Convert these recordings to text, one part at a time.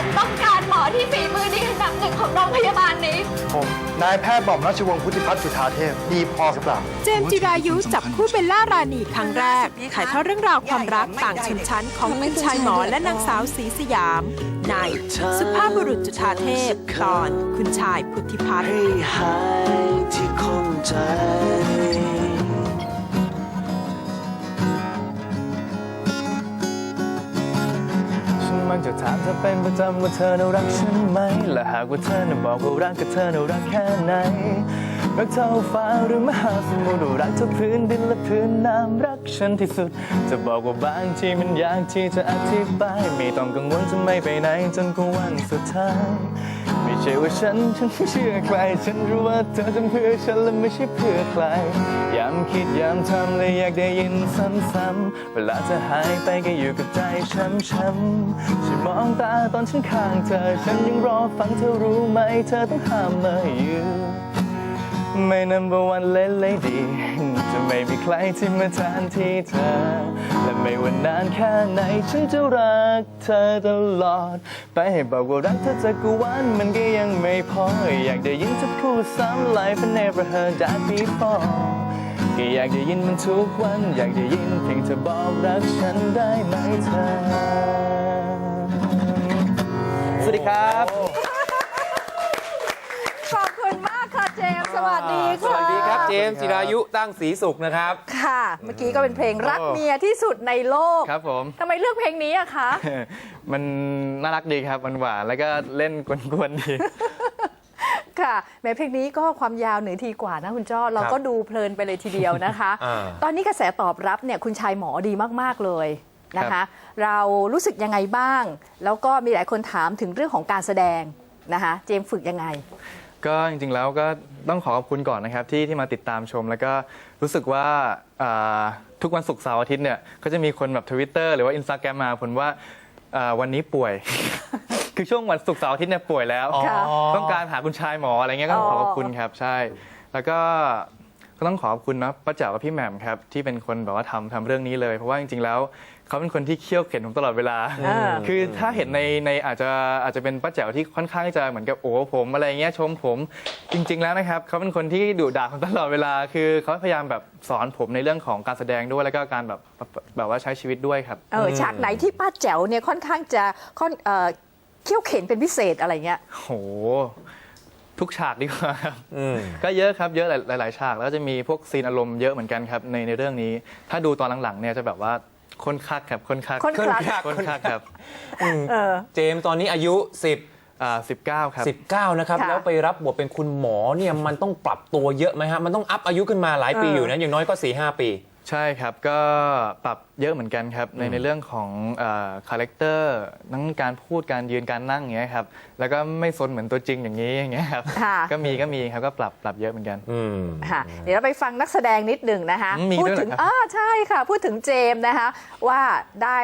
ฉันต้องการหมอที่ฝีมือดีอันดับหนึ่งของโรงพยาบาลนี้ ผมนายแพทย์บอมราชวงศ์พุทธิพัฒน์จุธาเทพดีพอหรือเปล่าเจมส์จิรายุจับคู่เบลล่ารานีครั้งแรกถ่ายทอดเรื่องราวความรักต่างชนชั้นของคุณชายหมอและนางสาวศรีสยามในสุภาพบุรุษจุฑาเทพ ตอนคุณชายพุทธิพัฒน์ ให้หายที่ข้องใจ มักจะถามเธอเป็นประจำว่าเธอน่ารักฉันไหม และหากว่าเธอน่ะบอกว่ารักกับเธอน่ารักแค่ไหน รักเท่าฟ้าหรือมหาสมุทรรักเท่าพื้นดินและพื้นน้ำรักฉันที่สุด จะบอกว่าบางทีมันยากที่จะอธิบาย ไม่ต้องกังวลจะไม่ไปไหนจนกว่าวันสุดท้าย ไม่ใช่ว่าฉันฉันไม่เชื่อใคร ฉันรู้ว่าเธอทำเพื่อฉันและไม่ใช่เพื่อใครย้ำคิดย้ำทำเลยอยากได้ยินซ้ำๆเวลาเธอหายไปก็อยู่กับใจช้ำๆฉันมองตาตอนฉันข้างเธอ ฉันยังรอฟังเธอรู้ไหมเธอต้องห้ามมาอยู่ ไม่ number one เล่นเลยดี จะไม่มีใครที่มาแทนที่เธอ และไม่ว่านานแค่ไหนฉันจะรักเธอตลอด ไปให้บอกว่ารักเธอจักรวาลมันก็ยังไม่พอ อยากได้ยินเธอพูดซ้ำ Life I never heard that before ก็อยากได้ยินมันทุกวัน อยากได้ยินเพียงเธอบอกรักฉันได้ไหมเธอ สวัสดีครับ ขอบคุณมากค่ะเจมส์ส วัสดีสค่ะวัสดีครับเจมส์จิรายุตั้งศรีสุขนะครับ ค่ะ เมื่อกี้ก็เป็นเพลงรักเมียที่สุดในโลกครับผม ทำไมเลือกเพลงนี้อะคะ มันน่ารักดีครับ มันหวานๆแล้วก็เล่นกวนๆดี ค่ะแม้เพลงนี้ก็ความยาวหนึ่งทีกว่านะคุณจ้อเราก็ดูเพลินไปเลยทีเดียวนะคะ อ่า ตอนนี้กระแสตอบรับเนี่ยคุณชายหมอดีมาก ๆ เลยนะครัคะ บ เรารู้สึกยังไงบ้าง แล้วก็มีหลายคนถามถึงเรื่องของการแสดงนะคะ เจมส์ฝึกยังไง ก็จริงๆแล้วก็ต้องขอขอบคุณก่อนนะครับที่ที่มาติดตามชม แล้วก็รู้สึกว่าอ่าทุกวันศุกร์เสาร์อาทิตย์เนี่ยก็จะมีคนแบบทวิตเตอร์หรือว่าอินสตาแกรมมาผลว่าอ่าวันนี้ป่วย คือช่วงวันศุกร์เสาร์อาทิตย์เนี่ยป่วยแล้ว ค่ะ ต้องการหาคุณชายหมออะไรเงี้ยก็ขอขอบคุณครับใช่ แล้วก็ก็ต้องขอขอบคุณนะป้าแจ๋วกับพี่แหม่มครับที่เป็นคนแบบว่าทำทำเรื่องนี้เลย เพราะว่าจริงๆแล้ว เขาเป็นคนที่เคี่ยวเข็นผมตลอดเวลาอ่าคือถ้าเห็นในในอาจจะอาจจะเป็นป้าแจ๋วที่ค่อนข้างจะเหมือนกับโอ้ผมอะไรเงี้ยชมผมจริง ๆ แล้วนะครับเขาเป็นคนที่ดุด่าผมตลอดเวลา คือเขาพยายามแบบสอนผมในเรื่องของการแสดงด้วยแล้วก็การแบบแบบว่าใช้ชีวิตด้วยครับเออฉากไหนที่ป้าแจ๋วเนี่ยค่อนข้างจะค่อนเอ่อเขี่ยวเข็นเป็นพิเศษอะไรเงี้ยโหทุกฉากดีกว่าครับอืมก็เยอะครับเยอะหลายหลาย ๆ ฉากแล้วจะมีพวกซีนอารมณ์เยอะเหมือนกันครับในในเรื่องนี้ ถ้าดูตอนหลัง ๆ เนี่ยจะแบบว่า คนคักครับคนคักคนคลัก คนคักครับเออ เจมส์ตอนนี้อายุ 10 อ่าสิบเก้าครับ 19นะครับค่ะแล้วไปรับบทเป็นคุณหมอเนี่ยมันต้องปรับตัวเยอะไหมฮะมันต้องอัพอายุขึ้นมาหลายปีเออออ ยู่นะอย่างน้อยก็4-5ปี ใช่ครับก็ปรับ เยอะเหมือนกันครับ ในในเรื่องของคาแรคเตอร์ทั้งการพูดการยืนการนั่งอย่างเงี้ยครับแล้วก็ไม่ซนเหมือนตัวจริงอย่างนี้อย่างเงี้ยครับค่ะก็มีก็มีครับก็ปรับปรับเยอะเหมือนกันอืมค่ะเดี๋ยวเราไปฟังนักแสดงนิดหนึ่งนะคะอืมมีพูดด้วยเหรอถึงครับอ่าใช่ค่ะ พูดถึงเจมส์นะคะว่าได้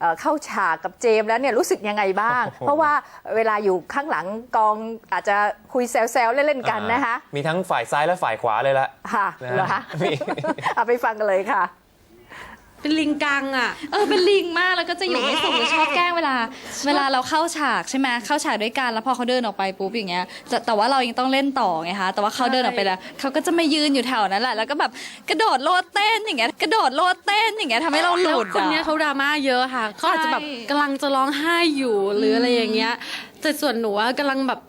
เอ่อเข้าฉากกับเจมส์แล้วเนี่ยรู้สึกยังไงบ้าง เพราะว่าเวลาอยู่ข้างหลังกองอาจจะคุยแซวๆเล่นๆกันนะคะ มีทั้งฝ่ายซ้ายและฝ่ายขวาเลยละค่ะนะเหรอคะมีเอาไปฟังกันเลยค่ะ เป็นลิงกังอะ เออเป็นลิงมากแล้วก็จะอยู่ไม่สุขหรือชอบแกล้งเวลา เวลาเราเข้าฉากใช่ไหมเข้าฉากด้วยกันแล้วพอเขาเดินออกไปปุ๊บอย่างเงี้ยแต่แต่ว่าเรายังต้องเล่นต่อไงคะแต่ว่าเขาเดินออกไปแล้วเขาก็จะมายืนอยู่แถวนั้นแหละแล้วก็แบบกระโดดโลดเต้นอย่างเงี้ยกระโดดโลดเต้นอย่างเงี้ยทำให้เราหแล้วลุดคนเนี้ยอะ เขาดราม่าเยอะค่ะเขาอาจจะแบบใช่ กำลังจะร้องไห้อยู่หรืออะไรอย่างเงี้ยแต่ส่วนหนูอะกำลังแบบ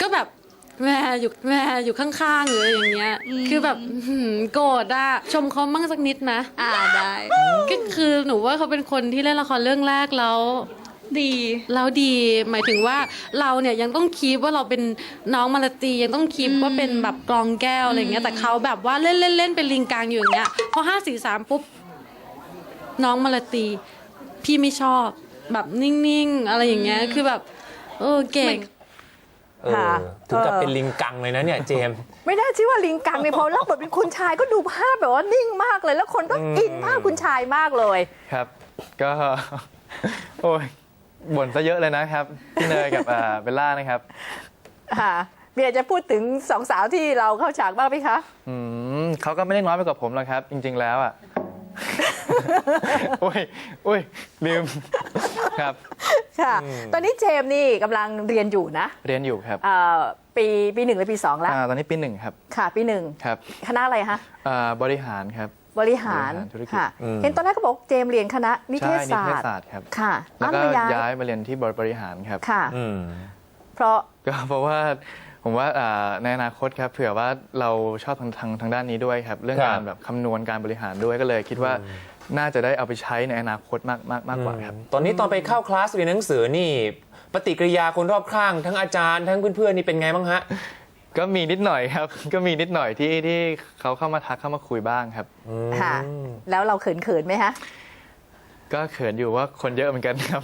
ก็ แบบแม่อยู่แม่อยู่ข้างๆหรืออะไรอย่างเงี้ย คือแบบอื้อหือโกรธอะชมเขามั่งสักนิดนะ อ่าได้ก็คือหนูว่าเขาเป็นคนที่เล่นละครเรื่องแรกแล้วดีแล้วดีหมายถึงว่าเราเนี่ยยังต้องคีบว่าเราเป็นน้องมาลาตียังต้องคีบว่าเป็นแบบกลองแก้วอะไรอย่างเงี้ยแต่เขาแบบว่าเล่นเล่นเล่นเป็นลิงกลางอยู่อย่างเงี้ยพอห้าสี่สามปุ๊บน้องมาลาตี พี่ไม่ชอบแบบนิ่งๆ อะไรอย่างเงี้ยคือแบบเออเก่งเออค่ะ ถึงกับเออเป็นลิงกังเลยนะเนี่ยเจมส์ไม่น่าชื่อว่าลิงกังเลยเพราะรับบทเป็นคุณชายก็ดูภาพแบบว่านิ่งมากเลย แล้วคนก็อินภาพคุณชายมากเลย ครับ ก็ โอ้ยบ่นซะเยอะเลยนะครับพี่เนยกับอ่าเบลล่านะครับค่ะเมียจะพูดถึงสองสาวที่เราเข้าฉากบ้างไหมคะอืมเขาก็ไม่ได้น้อยไปกว่าผมหรอกครับ จริง ๆ แล้วอะโอ้ยโอ้ยลืมครับ ค่ะ ตอนนี้เจมส์นี่กำลังเรียนอยู่นะเรียนอยู่ครับเอ่อปีปีหนึ่งหรือปีสองแล้ว อ่าตอนนี้ปีหนึ่งครับค่ะ ปีหนึ่งครับคณะอะไรคะอ่าบริหารครับ บริหารบริหารธุรกิจ ค่ะ อืม เห็นตอนแรกก็บอกเจมส์เรียนคณะนิเทใช่ศนิศาเทศสตร์ศาสตร์ครับค่ะแล้วก็อ้าวมาย้ายย้ายมาเรียนที่บริหารครับ ค่ะ อืม เพราะ ก็เพราะว่าผมว่าอ่าในอนาคตครับเผื่อว่าเราชอบทางทางทางด้านนี้ด้วยครับ เรื่องครับ การแบบคำนวณการบริหารด้วยก็เลยคิดว่า น่าจะได้เอาไปใช้ในอนาคตมากมากมากกว่าครับตอนนี้ตอนไปเข้าคลาสเรียนหนังสือนี่ ปฏิกิริยาคนรอบข้าง ทั้งอาจารย์ทั้งเพื่อนๆนี่เป็นไงบ้างฮะ ก็มีนิดหน่อยครับ ก็มีนิดหน่อยที่ที่เขาเข้ามาทักเข้ามาคุยบ้างครับ ค่ะ แล้วเราเขินเขินๆไหมคะ ก็เขินอยู่ว่าคนเยอะเหมือนกันครับ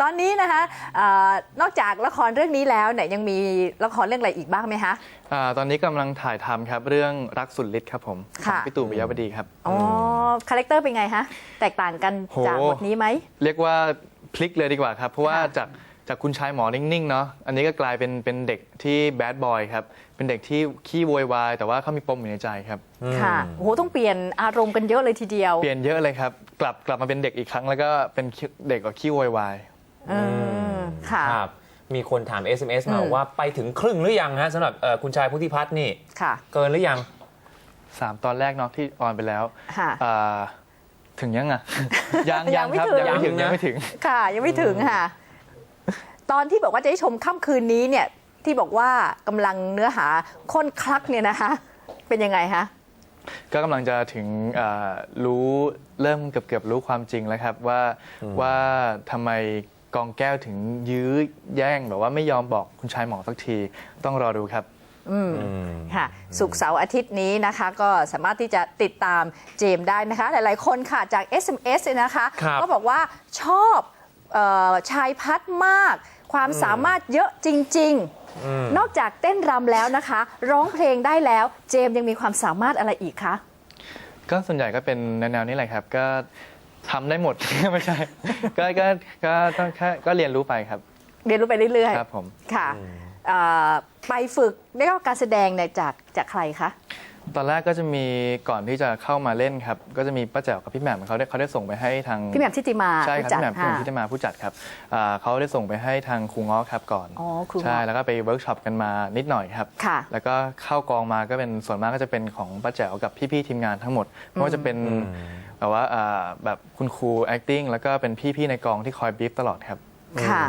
ตอนนี้นะคะเออนอกจากละครเรื่องนี้แล้วเนี่ยยังมีละครเรื่องอะไรอีกบ้างไหมคะ อาตอนนี้กำลังถ่ายทำครับเรื่องรักสุดฤทธิ์ครับผมขค่ะ องพี่ตู่ปิยวดีครับ อ๋อคาแรคเตอร์เป็นไงคะแตกต่างกันโหจากบทนี้ไหม เรียกว่าพลิกเลยดีกว่าครับ เพราะว่าค่ะจาก จากคุณชายหมอนิ่งๆเนาะอันนี้ก็กลายเป็นเป็นเด็กที่แบดบอยครับ เป็นเด็กที่ขี้โวยวายแต่ว่าเขามีปมอยู่ในใจครับ ค่ะโอ้โหต้องเปลี่ยนอารมณ์กันเยอะเลยทีเดียว เปลี่ยนเยอะเลยครับ กลับกลับมาเป็นเด็กอีกครั้งแล้วก็เป็นเด็กกับขี้โวยวายเออค่ะ ครับ มีคนถาม SMS มาอืม ว่าไปถึงครึ่งหรือยังฮะสำหรับเอ่อคุณชายพุทธิพัฒน์นี่ ค่ะเกินหรือยัง สามตอนแรกเนาะที่ออนไปแล้วค่ะ อ่าถึงยังอะ ยังยัยังงไม่ครับถึงยังไม่ถึงยังนะยังไม่ถึง ค่ะ ยังไม่ถึงค่ะ ตอนที่บอกว่าจะให้ชมค่ำคืนนี้เนี่ยที่บอกว่ากำลังเนื้อหาค้นคลักเนี่ยนะคะเป็นยังไงคะก็กำลังจะถึงเอ่อรู้เริ่มเกือบเกือบรู้ความจริงแล้วครับว่าว่าทำไมกองแก้วถึงยื้อแย่งแบบว่าไม่ยอมบอกคุณชายหมอสักทีต้องรอดูครับค่ะสุกร์เสาร์อาทิตย์นี้นะคะ ก็สามารถที่จะติดตามเจมส์ได้นะคะ หลายๆคนค่ะจาก SMS เนี่ยนะคะครับก็บอกว่าชอบเออชายพัดมาก ความสามารถเยอะจริง ๆ นอกจากเต้นรำแล้วนะคะ ร้องเพลงได้แล้วเจมส์ยังมีความสามารถอะไรอีกคะ ก็ส่วนใหญ่ก็เป็นแนวๆนี้แหละครับ ก็ทำได้หมด ไม่ใช่ ก็ก็ก็ต้องแค่ก็เรียนรู้ไปครับ เรียนรู้ไปเรื่อยครับผม ๆ ค่ะเอ่อไปฝึกได้รับการแสดงเนี่ยจากจากใครคะ ตอนแรกก็จะมีก่อนที่จะเข้ามาเล่นครับ ก็จะมีป้าแจ๋วกับพี่แหม่มเขาได้เขาได้ส่งไปให้ทางพี่แหม่มทิติมาใช่ครับผู้จัดพี่แหม่มพี่แหม่มค่ะที่ได้มาผู้จัดครับอ่าเขาได้ส่งไปให้ทางครูง้อครับก่อนอ๋อครูง้อใช่แล้วก็ไปเวิร์กช็อปกันมานิดหน่อยครับ ค่ะ แล้วก็เข้ากองมาก็เป็นส่วนมากก็จะเป็นของป้าแจ๋วกับพี่ๆทีมงานทั้งหมดไม่ว่าจะเป็นแบบว่าอ่าแบบคุณครู acting แล้วก็เป็นพี่ๆในกองที่คอยบีฟตลอดครับค่ะ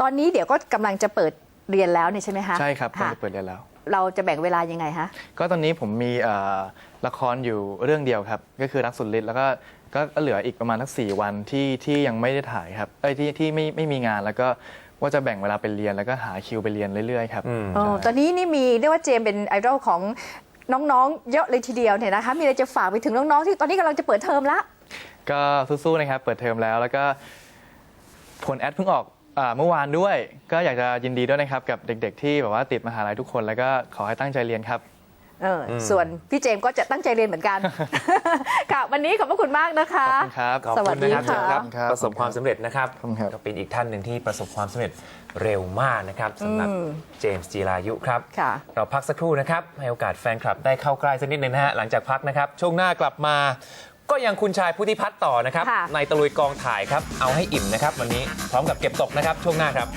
ตอนนี้เดี๋ยวก็กำลังจะเปิดเรียนแล้วเนี่ยใช่ไหมคะใช่ครับกำลัค่ะงจะเปิดเรียนแล้ว เราจะแบ่งเวลายังไงคะก็ตอนนี้ผมมีเอ่อละครอยู่เรื่องเดียวครับ ก็คือรักสุดฤทธิ์แล้วก็ก็ก็เหลืออีกประมาณสักสี่วันที่ที่ยังไม่ได้ถ่ายครับเอ้ยที่ที่ไม่ไม่มีงานแล้วก็ว่าจะแบ่งเวลาไปเรียนแล้วก็หาคิวไปเรียนเรื่อยๆครับอ๋อตอนนี้นี่มีเรียกว่าเจมส์เป็นไอดอลของน้องๆ เยอะเลยทีเดียวเนี่ยนะคะ มีอะไรจะฝากไปถึงน้องๆ ที่ตอนนี้กำลังจะเปิดเทอมละ ก็สู้ๆนะครับ เปิดเทอมแล้วแล้วก็ผลแอดเพิ่งออก อาเมื่อวานด้วยก็อยากจะยินดีด้วยนะครับกับเด็ก ๆ ที่แบบว่าติดมหาลัยทุกคน แล้วก็ขอให้ตั้งใจเรียนครับ เอออส่วนพี่เจมส์ก็จะตั้งใจเรียนเหมือนกัน ค่ะ วันนี้ขอบพระคุณมากนะคะ ขอบคุณครับ ขอบสวัคุสณดีนะครับค่ะเจมส์ครับประสบความสำเร็จนะครับขอบคุณครับ ก็เป็นอีกท่านหนึ่งที่ประสบความสำเร็จเร็วมากนะครับสำหรับเจมส์จีรายุครับ ค่ะ เราพักสักครู่นะครับ ให้โอกาสแฟนคลับได้เข้าใกล้สักนิดหนึงนะฮะ หลังจากพักนะครับ ช่วงหน้ากลับมา ก็ยังคุณชายพุทธิพัฒน์ต่อนะครับ ค่ะ ในตะลุยกองถ่ายครับ เอาให้อิ่มนะครับ วันนี้พร้อมกับเก็บตกนะครับ ช่วงหน้าครับ